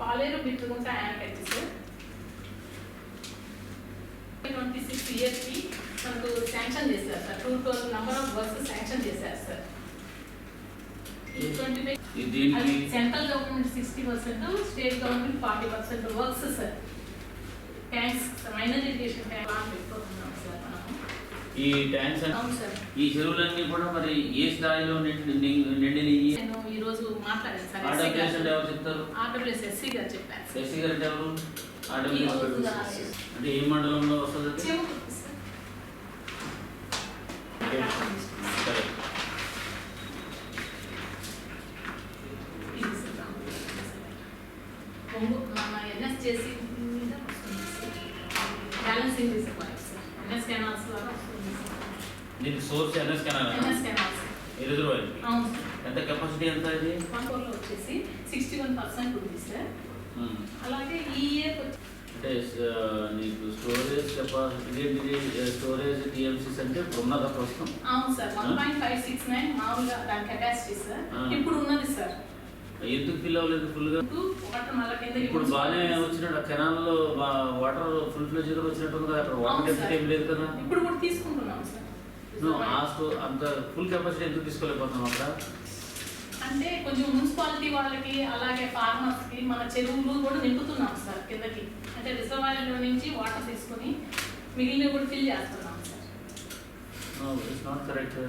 పాలేరు బిట్టుకుంట యానకట్టి sir twenty six ఇయర్స్కి మనకు శాంక్షన్ చేశారు sir. Two twelve number of works sanction చేశారు sir. Central government sixty percent state government forty percent works sir. Tanks minor irrigation tank plan పెట్టుకుంటున్నాం sir ఈ tanks అవును sir. ఈ చెరువులన్నీ కూడా మరి ఏ స్థాయిలో నిండి మాట్లాడాను సార్ చేసిన గారు. ఎవరు చెప్తారు? ఆర్డబ్ల్యూఎస్ ఎస్సీ గారు చెప్పారు. ఎస్సీ గారు అంటే ఎవరు? అంటే ఏ మండలంలో వస్తుంది సార్. మీద బ్యాలెన్సింగ్ తీసుకోవాలి ఎన్ఎస్ కెనాల్స్ ద్వారా వస్తుంది source NS canal? NS canals. Sir. ఎంత కెపాసిటీ ఎంత ఇది? కాంపౌండ్లో వచ్చేసి సిక్స్టీ వన్ పర్సెంట్ ఉంది సార్. అలాగే ఈ ఇయర్ అంటే నీకు స్టోరేజ్ కెపాసిటీ స్టోరేజ్ టీఎంసీస్ అంటే ఉన్నదా ప్రస్తుతం? అవును sir. One point five six nine మామూలుగా దాని కెపాసిటీ సార్. ఆ. ఇప్పుడు ఉన్నది సార్. ఎందుకు ఫిల్ అవ్వలేదు ఫుల్గా ఇప్పుడు బాగానే వచ్చినట్టు కెనాల్లో వాటర్ ఫుల్ ఫ్లెజ్ వచ్చినట్టు కదా అక్కడ వాటర్. ఏం లేదు కదా? ఇప్పుడు కూడా తీసుకుంటున్నాం సార్. అంత ఫుల్ కెపాసిటీ ఎందుకు తీసుకోలేకపోతున్నావు అక్కడ? అంటే కొంచెం మున్సిపాలిటీ వాళ్ళకి అలాగే ఫార్మర్స్కి మన చెరువులు కూడా నింపుతున్నాం సార్ కిందకి. అంటే రిజర్వాయర్లో నుంచి వాటర్ తీసుకొని మిగిలినవి కూడా ఫిల్ చేస్తున్నాం sir. It's not correct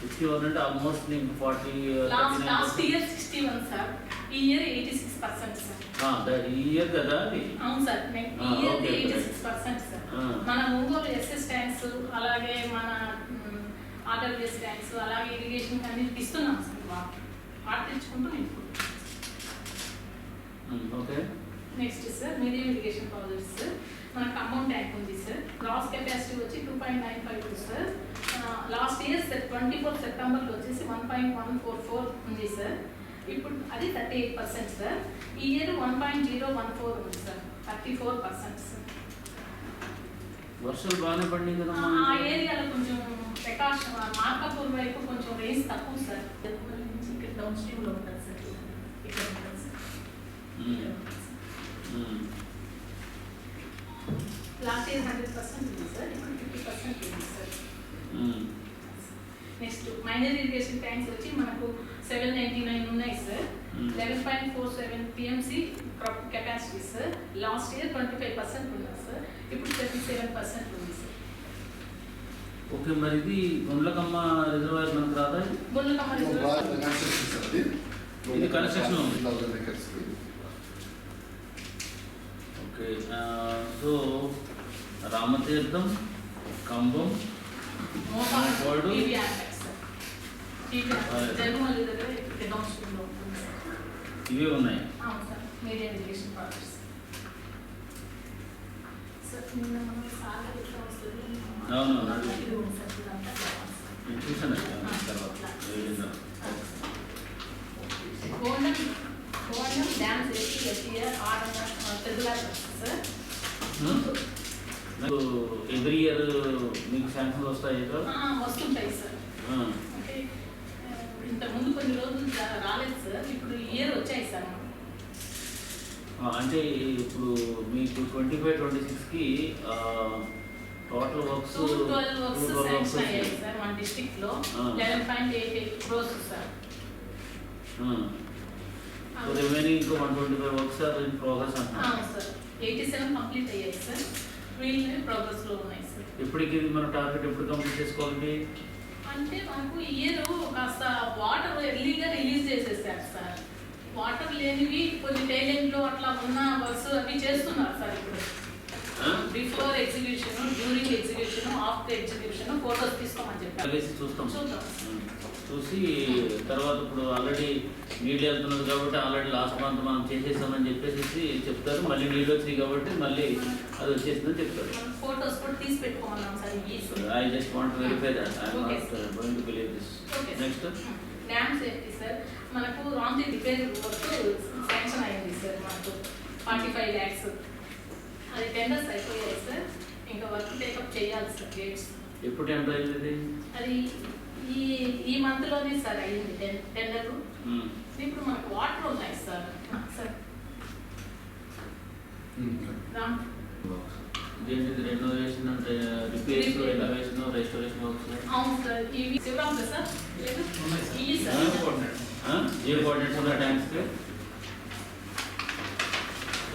sixty one అంటే almost forty last last year sixty one sir ఈ year eighty six percent sir ఈ ఇయర్ కదా అది? అవును సార్ నేను ఈ year eighty. Six percent sir. మన ఒంగోలు ఎస్ఎస్ ట్యాంక్స్ అలాగే మన ఆర్డబ్ల్యూఎస్ ట్యాంక్స్ అలాగే ఇరిగేషన్ అన్నిటికి ఇస్తున్నాం సార్ వాటర్ వాటర్ తెచ్చుకుంటూ నింపుకుంటాం okay. Next sir medium irrigation projects sir మనకు అమౌంట్ ట్యాంక్ ఉంది సార్ గ్రాస్ కెపాసిటీ వచ్చి two point nine five two sir last year twenty four సెప్టెంబర్లో వచ్చేసి one point one four four ఉంది sir ఇప్పుడు అది thirty eight percent sir ఈ year one point zero one four ఉంది sir thirty four percent sir వర్షాలు బాగానే పడింది కదా ఆ ఏరియాలో కొంచెం ప్రకాశం మార్కాపూర్ వైపు కొంచెం రేంజ్ తక్కువ సార్ నుంచి ఇక్కడ డౌన్ స్ట్రీమ్లో ఉంటుంది సార్ ఇక్కడ ఉంటుంది sir. Last year hundred percent ఉంది సార్ ఇప్పుడు ఫిఫ్టీ పర్సెంట్ ఉంది sir next minor irrigation tanks వచ్చి మనకు సెవెన్ నైంటీ నైన్ ఉన్నాయి sir Hmm. Eleven point four seven TMC capacity sir last year twenty five percent ఉన్నది sir ఇప్పుడు thirty seven percent ఉంది sir okay మరి ఇది గుండ్లకమ్మ రిజర్వాయర్ మనకు రాదా? ఇది? ముళ్ళకమ్మ ఇది construction ఉంది. ఉంది ఓకే ఆ, సో రామతీర్థం కంబం మోపాడు దగ్గర ఉంటుంది సార్ ఇవే ఉన్నాయి. అవును sir. Media irrigation projects sir నిన్న మనం సార్ ఎట్లా వస్తుంది? అవును, అవును. చూసాను తర్వాత సార్. ఎవ్రీ ఇయర్ మీకు శాంక్షన్స్ వస్తాయి వస్తుంటాయి సార్ ఆ, అంటే ఆ, ఇంతకుముందు కొన్ని రోజులు జా- రాలేదు సార్. ఇప్పుడు ఇయర్ వచ్చాయి సార్. అంటే ఇప్పుడు మీకు ట్వంటీ ఫైవ్ ట్వంటీ సిక్స్కి total works two twelve works sanction అయ్యాయి సార్ మన డిస్ట్రిక్ట్లో. ఆ. Eleven point eight eight crores sir. So remaining ఇంకో one twenty five works are in progress sir. Eighty seven complete అయ్యాయి సార్. వీళ్ళు ప్రోగ్రెస్లో ఉన్నాయి సార్. ఎప్పటికి ఇది మన టార్గెట్ ఎప్పుడు కంప్లీట్ చేసుకోవాలి? అంటే మనకు ఇయర్ కాస్త వాటర్ ఎర్లీగా రిలీజ్ చేసేసారు సార్. వాటర్ లేనివి కొన్ని టైలెంట్లో అట్లా ఉన్న వర్క్స్ అవి చేస్తున్నారు సార్ ఇప్పుడు. Before execution during execution after execution photos తీసుకోమని చెప్పారు. చూస్తాం. చూసి తర్వాత ఇప్పుడు ఆల్రెడీ నీళ్ళు వెళ్తున్నది కాబట్టి ఆల్రెడీ లాస్ట్ మంత్ మనం చేసేసామని చెప్పేసి చెప్తారు. మళ్ళీ నీళ్ళు వచ్చినాయి కాబట్టి మళ్ళీ అది వచ్చేసిందని చెప్తారు. ఫోటోస్ కూడా తీసి పెట్టుకోమన్నాం sir I just want verify that I Okay, not going to believe this next dam safety sir మనకు రాంగ్ రిపేర్ వర్క్ శాంక్షన్ అయింది సార్ మనకు ఫార్టీ ఫైవ్ ల్యాక్స్ అది టెండర్స్ అయిపోయాయి సార్ ఇంకా వర్క్ టేకప్ చేయాలి సార్ గేట్స్ ఎప్పుడు అయింది అది ఈ ఈ మంత్లోనే సార్ టెండర్. ఇప్పుడు మనకు వాటర్ ఉన్నాయి సార్ సార్ రామ్ ఏంటిది రెనోవేషన్ అంటే రిపేర్స్ రెనోవేషన్ రెస్టోరేషన్ వర్క్స్ అవును సార్ ఇవి శివరామ్ సార్ లేదు? ఇవి సార్ జియో కోఆర్డినేట్స్ ఉన్న ట్యాంక్స్కి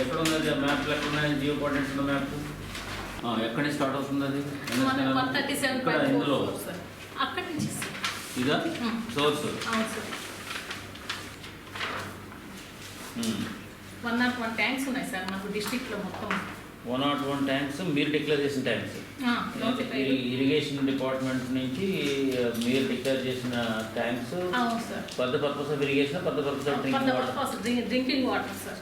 ఎక్కడ ఉన్నది మ్యాప్ ఉన్నాయి? జియో కోఆర్డినేట్స్ ఉన్న మ్యాప్ ఎక్కడి నుంచి స్టార్ట్ అవుతుంది అది? ఇక్కడ ఇందులో. ఫోర్ సార్ అక్కడి నుంచి ఇదా? Hmm. సోర్స్ అవును sir one nought one tanks ఉన్నాయి సార్ మనకు డిస్ట్రిక్ట్లో మొత్తం. వన్ నాట్ వన్ ట్యాంక్స్ మీరు డిక్లేర్ చేసిన ట్యాంక్స్ ఇరిగేషన్ డిపార్ట్మెంట్ నుంచి మీరు డిక్లేర్ చేసిన ట్యాంక్స్ పెద్ద పర్పస్ ఆఫ్ ఇరిగేషన్ పెద్ద purpose of drinking water drinking water sir.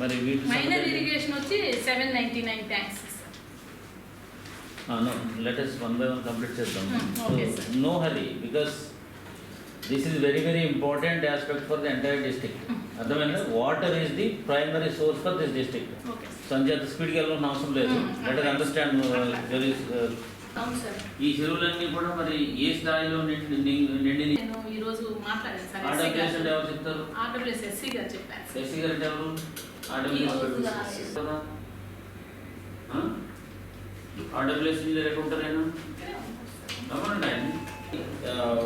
మరి వీటి మైనర్ ఇరిగేషన్ వచ్చి seven ninety nine tanks latest one by one complete చేద్దాం. No hurry because this is very very important aspect for the entire district అర్థమైందా? Water is the primary source for this district sir Sanjay స్పీడ్కి వెళ్ళాల్సిన అవసరం లేదు. Hmm, let okay. Understand uh, ఈ చెరువులన్నీ కూడా మరి ఏ స్థాయిలో నిండి మాట్లాడాను ఎస్సీ చెప్తారు? గారు చెప్పారు. గారు ఎవరు? ఆర్డబ్ల్యూఎస్ ఆర్డబ్ల్యూఎస్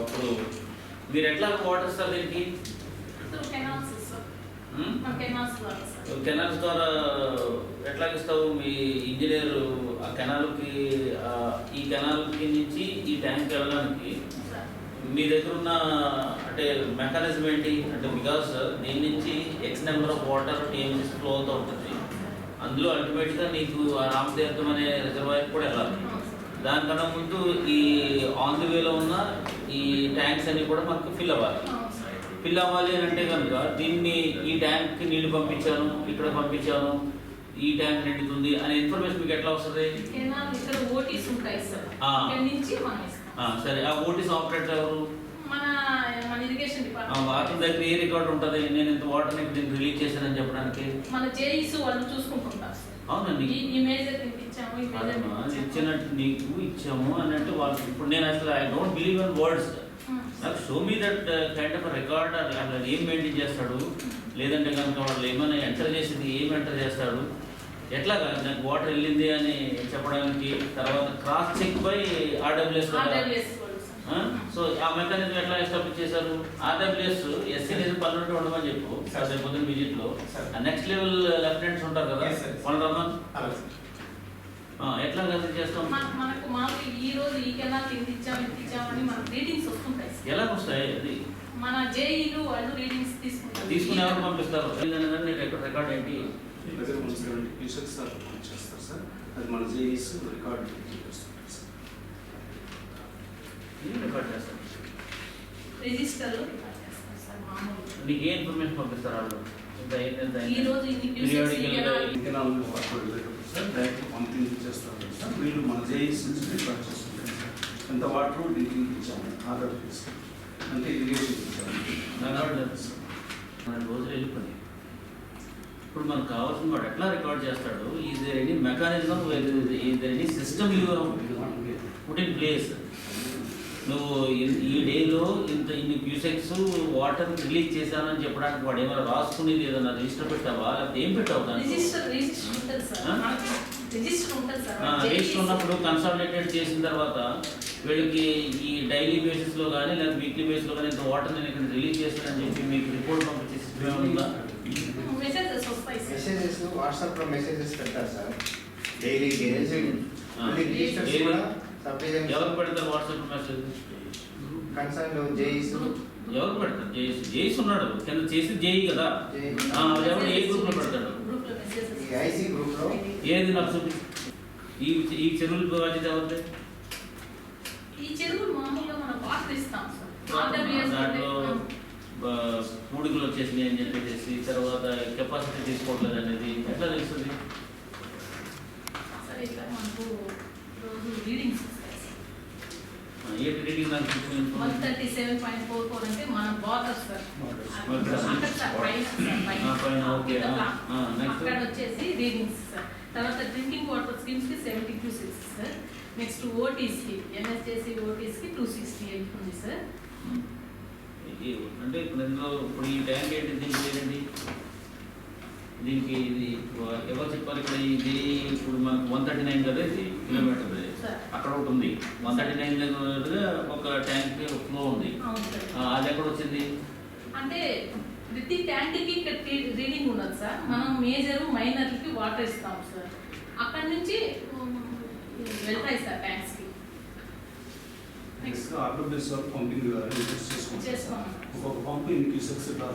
ఇప్పుడు మీరు ఎట్లా వాటర్ ఇస్తారు దీనికి? కెనాల్స్ కెనాల్స్ ద్వారా ఎట్లా ఇస్తావు? మీ ఇంజనీర్ ఆ కెనాల్కి ఈ కెనాల్కి నుంచి ఈ ట్యాంక్ వెళ్ళడానికి మీ దగ్గర ఉన్న అంటే మెకానిజం ఏంటి? అంటే బికాస్ దీని నుంచి X number of water TMCs flow అవుతూ ఉంటుంది. అందులో అల్టిమేట్గా నీకు ఆ రామతీర్థం అనే రిజర్వాయర్ కూడా వెళ్ళాలి. దానికన్నా ముందు ఈ ఆన్ ది వేలో ఉన్న ఈ ట్యాంక్స్ అన్ని కూడా మనకు ఫిల్ అవ్వాలి. ఫిల్ అవ్వాలి అని అంటే కనుక దీన్ని ఈ ట్యాంక్కి నీళ్ళు పంపించాను ఇక్కడ పంపించాను ఈ ట్యాంక్ నిండుతుంది అనే ఇన్ఫర్మేషన్ మీకు ఎట్లా వస్తుంది? సార్. ఆ. ఓటీస్ ఆపరేటర్ ఎవరు? అతని దగ్గర ఏ రికార్డు ఉంటుంది? నేను ఇంత దీనికి రిలీజ్ చేశానని చెప్పడానికి. మన జేఈస్ వాళ్ళు చూసుకుంటుంటారు సార్. అవునండి. ఈ మేజర్ ఇచ్చాము కాదమ్మా, ఇచ్చినట్టు నీకు ఇచ్చాము అన్నట్టు వాళ్ళు ఇప్పుడు నేను అసలు I don't believe in words. నాకు show me that kind of record అట్లా ఏం మెయింటైన్ చేస్తాడు? లేదంటే కనుక వాళ్ళు ఏమైనా ఎంటర్ చేసేది ఏం ఎంటర్ చేస్తాడు? ఎట్లాగా? నాకు వాటర్ వెళ్ళింది అని చెప్పడానికి తర్వాత cross check by RWS sir. So ఆ మెకానిజం ఎట్లా ఎస్టాబ్లిష్ చేశారు? ఆర్డబ్ల్యూఎస్ ఎస్సీ అనేది పన్నెండు ఉండమని చెప్పు. రేపు పొద్దున్న విజిట్లో. నెక్స్ట్ లెవెల్ లెఫ్టినెంట్స్ ఉంటారు కదా. వాళ్ళు రమ్మని సార్ ఎట్లా కలిసి చేస్తాం? మన- మనకు మాకు ఈ రోజు ఈ కెనాల్ ఇంత ఇచ్చాము ఇంత ఇచ్చామని మనకు రీడింగ్స్ వస్తుంటాయి. ఎలా వస్తాయి అది? మన జేఈలు వాళ్ళు రీడింగ్స్ తీసుకుంటారు. తీసుకుని ఎవరు పంపిస్తారు? రికార్డ్ ఏంటి? పీసెస్ సార్ చేస్తారు సార్. అది మన జేఈస్ రికార్డ్ చేస్తుంటారు సార్. ఇది రికార్డ్ చేస్తారు? రిజిస్టర్లో రికార్డ్ చేస్తారు సార్ మామూలుగా. నీకు ఏ ఇన్ఫర్మేషన్ పంపిస్తారు వాళ్ళు? ఇంత ఈ. రోజు ఇన్ని సార్ డైరెక్ట్ పంపింగ్ చేస్తారు సార్. వీళ్ళు మన జేఈస్ నుంచి రికార్డ్ చేస్తుంటారు సార్. ఎంత వాటర్ డ్రింకింగ్ ఇచ్చాము ఆర్డర్ చేసి అంటే ఇరిగేషన్ ఇచ్చాము. రికార్డ్ లేదు. మన రోజులు వెళ్ళిపోయి ఇప్పుడు మనకు కావాల్సిన వాడు ఎట్లా రికార్డ్ చేస్తాడు? Is any mechanism is any system you put in place. నువ్వు ఈ- ఈ డేలో ఇంత ఇన్ని క్యూసెక్స్ వాటర్ రిలీజ్ చేశానని చెప్పడానికి వాడు ఏమైనా రాసుకునేది ఏదైనా రిజిస్టర్ పెట్టావా? లేకపోతే ఏం పెట్టావు దాంట్లో రిజిస్టర్ రిజిస్టర్ ఉంటుంది సార్ ఆ? మనకు రిజిస్టర్ ఉంటుంది సార్ ఆ, రిజిస్టర్ ఉన్నప్పుడు కన్సాలిడేటెడ్ చేసిన తర్వాత వీళ్ళకి ఈ డైలీ బేసిస్లో కానీ లేదా వీక్లీ బేసిస్లో కానీ ఇంత వాటర్ నేను ఇక్కడ రిలీజ్ చేస్తానని చెప్పి మీకు రిపోర్ట్ పంపించే సిస్టమ్ ఏమైనా ఉందా? Messages sir. మెసేజెస్ వాట్సాప్లో మెసేజెస్ పెడతారు సార్. డైలీ ఎవరు పెడతారు వాట్సాప్ మెసేజ్ కన్సర్న్ జేఈస్ ఎవరు పెడతారు? జేఈస్ జేఈస్ ఉన్నాడు. కింద చేసి జేఈ కదా. ఎవరు ఏ గ్రూప్లో పెడతాడు గ్రూప్లో మెసేజెస్ ఈ ఐసీ గ్రూప్లో. ఏది నాకు చూపి ఈ ఈ చెరువుల బాధ్యత ఎవరిది ఈ చెరువులు మామూలుగా మనం వాటర్ ఇస్తాం దాంట్లో పూడికలు వచ్చేసినాయి అని చెప్పేసి తర్వాత కెపాసిటీ తీసుకోవట్లేదు అనేది ఎట్లా తెలుస్తుంది? ఏంటి రీడింగ్ నాకు one. Thirty seven point four four అంటే మన బార్డర్ సార్. అక్కడ వచ్చేసి రీడింగ్స్ సార్. తర్వాత drinking water స్కీమ్స్కి seventy two six sir next OTs NSJC ఓటీస్కి two sixty eight ఉంది సార్ అంటే ఇప్పుడు ఇందులో ఇప్పుడు ఈ ట్యాంక్ ఏంటి దీనికి ఏంటి దీనికి ఇది ఎవరు చెప్పాలి ఇక్కడ ఇది? ఇప్పుడు మనకు వన్ థర్టీ నైన్ కదా ఇది కిలోమీటర్ అక్కడ ఒకటి ఉంది. వన్ థర్టీ నైన్ ఒక ట్యాంక్ ఫ్లో ఉంది. అది ఎక్కడ వచ్చింది? అంటే ప్రతి ట్యాంక్కి ఇక్కడ రీడింగ్ ఉండదు సార్ మనం మేజర్ మైనర్కి వాటర్ ఇస్తాం సార్ అక్కడి నుంచి వెళ్తాయి సార్ ట్యాంక్స్కి నెక్స్ట్ ఆర్డర్ బేస్ పంపింగ్ చేసుకోమన్నారు ఒక్కొక్క పంపు ఇన్ని క్యూసెక్స్ డ్రా